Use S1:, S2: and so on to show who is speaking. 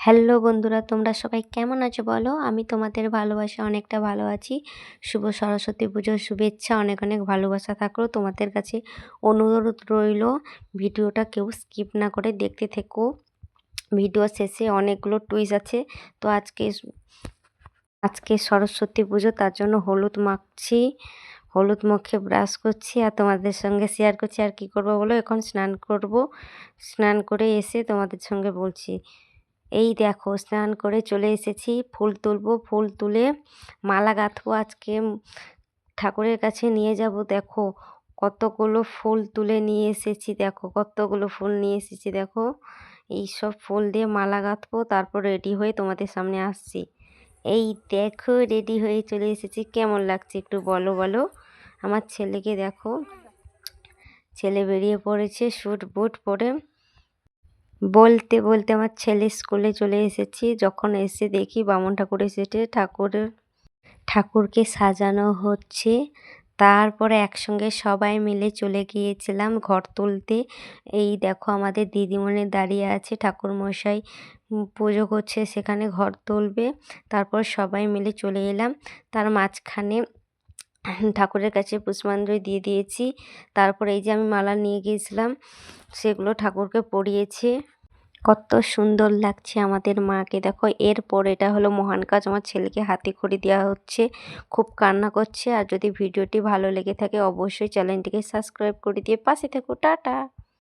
S1: Hello বন্ধুরা, তোমরা সবাই কেমন আছো বলো? আমি তোমাদের ভালোবাসা অনেকটা ভালো আছি। শুভ সরস্বতী পুজোর শুভেচ্ছা, অনেক অনেক ভালোবাসা থাকল তোমাদের কাছে। অনুরোধ রইল, ভিডিওটা কেউ স্কিপ না করে দেখতে থেকো। ভিডিও শেষে অনেকগুলো টুইস আছে। তো আজকে আজকে সরস্বতী পুজো, তার জন্য হলুদ মাখছি, হলুদ মুখে ব্রাশ করছি আর তোমাদের সঙ্গে শেয়ার করছি। আর কি করব বলো? এখন স্নান করব। স্নান করে এসে তোমাদের সঙ্গে বলছি। এই দেখো, স্নান করে চলে এসেছি, ফুল তুলবো, ফুল তুলে মালা গাঁথবো, আজকে ঠাকুরের কাছে নিয়ে যাব, দেখো কতগুলো ফুল তুলে নিয়ে এসেছি, দেখো কতগুলো ফুল নিয়ে এসেছি, দেখো। এই সব ফুল দিয়ে মালা গাঁথবো, তারপর রেডি হয়ে তোমাদের সামনে আসছি। এই দেখো, রেডি হয়ে চলে এসেছি, কেমন লাগছে একটু বলো বলো। আমার ছেলেকে দেখো, ছেলে বেরিয়ে পড়েছে স্যুট বুট পরে। বলতে বলতে আমার ছেলে স্কুলে চলে এসেছি। যখন এসে দেখি বামন ঠাকুর এসেছে, ঠাকুরের, ঠাকুরকে সাজানো হচ্ছে। তারপরে একসঙ্গে সবাই মিলে চলে গিয়েছিলাম ঘর তুলতে। এই দেখো আমাদের দিদিমণি দাঁড়িয়ে আছে ঠাকুর মশাই পুজো করছে, সেখানে ঘর তুলবে। তারপর সবাই মিলে চলে এলাম। তার মাঝখানে ঠাকুরের কাছে পুষ্পাঞ্জলি দিয়ে দিয়েছি। তারপর এই যে আমি মালা নিয়ে গিয়েছিলাম, সেগুলো ঠাকুরকে পরিয়েছে। কত সুন্দর লাগছে আমাদের মাকে। দেখো, এরপর এটা হলো মহান কাজ। আমার ছেলেকে হাতে খড়ি দেওয়া হচ্ছে, খুব কান্না করছে। আর যদি ভিডিওটি ভালো লেগে থাকে, অবশ্যই চ্যানেলটিকে সাবস্ক্রাইব করে দিয়ে পাশে থাকো। টাটা!